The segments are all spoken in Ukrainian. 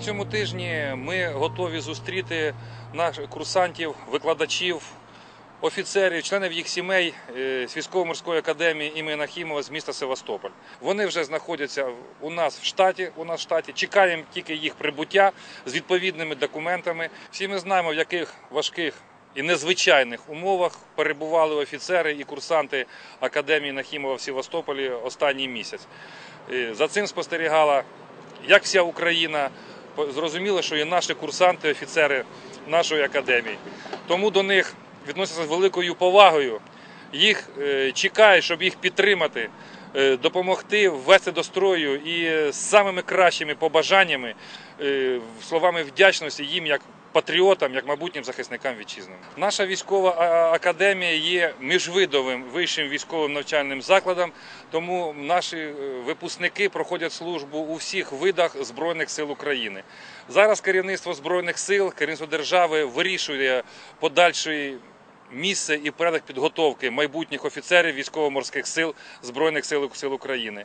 Цьому тижні ми готові зустріти наших курсантів, викладачів, офіцерів, членів їх сімей е, з військово-морської академії імені Нахімова з міста Севастополь. Вони вже знаходяться у нас в штаті. У нас в штаті чекаємо тільки їх прибуття з відповідними документами. Всі ми знаємо, в яких важких. І незвичайних умовах перебували офіцери і курсанти академії Нахімова в Севастополі останній місяць. Е, За цим спостерігала як вся Україна. Зрозуміло, що є наші курсанти, офіцери нашої академії. Тому до них відносяться з великою повагою. Їх е, чекають, щоб їх підтримати, е, допомогти ввести до строю і з самими кращими побажаннями, е, словами вдячності їм як патріотам, як майбутнім захисникам вітчизни. Наша військова академія є міжвидовим вищим військовим навчальним закладом, тому наші е, випускники проходять службу у всіх видах Збройних сил України. Зараз керівництво Збройних сил, керівництво держави вирішує подальший місце і порядок підготовки майбутніх офіцерів військово-морських сил Збройних сил, сил України.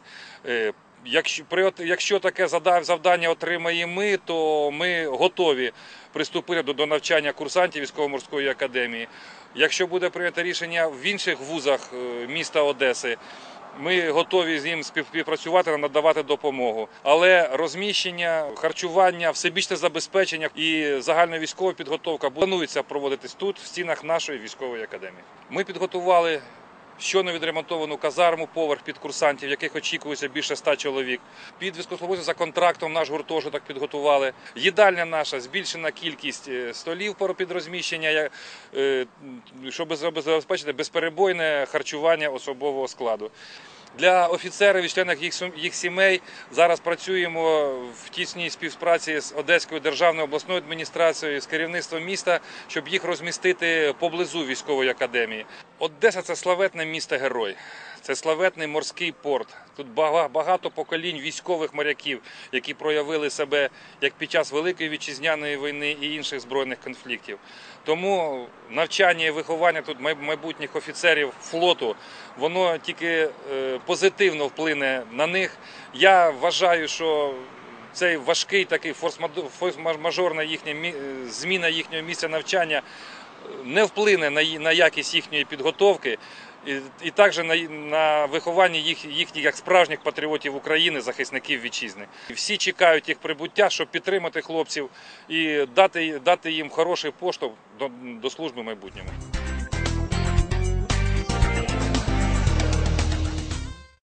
Якщо, при якщо таке завдання отримаємо ми, то ми готові приступити до, до навчання курсантів військово-морської академії. Якщо буде прийнято рішення в інших вузах е, міста Одеси, ми готові з ним співпрацювати, надавати допомогу. Але розміщення, харчування, всебічне забезпечення і загальна військова підготовка планується проводитись тут, в стінах нашої військової академії. Ми підготували щойно відремонтовану казарму, поверх під курсантів, яких очікується більше ста чоловік. Під військовослужбовців за контрактом наш гуртожиток підготували. Їдальня наша збільшена кількість е, столів під розміщення, е, щоб забезпечити безперебойне харчування особового складу. Для офіцерів і членів їх, сімей зараз працюємо в тісній співпраці з Одеською державною обласною адміністрацією, з керівництвом міста, щоб їх розмістити поблизу військової академії. Одеса це славетне місто герой. Це славетний морський порт. Тут багато поколінь військових моряків, які проявили себе як під час Великої вітчизняної війни і інших збройних конфліктів. Тому навчання і виховання тут майбутніх офіцерів флоту, воно тільки е, позитивно вплине на них. Я вважаю, що цей важкий такий форс-мажорна їхня е, зміна їхнього місця навчання е, не вплине на якість їхньої підготовки. І, і також на, на виховання їх, їхніх як справжніх патріотів України, захисників вітчизни. І Всі чекають їх прибуття, щоб підтримати хлопців і дати, дати їм хороший поштовх до, до служби майбутньому.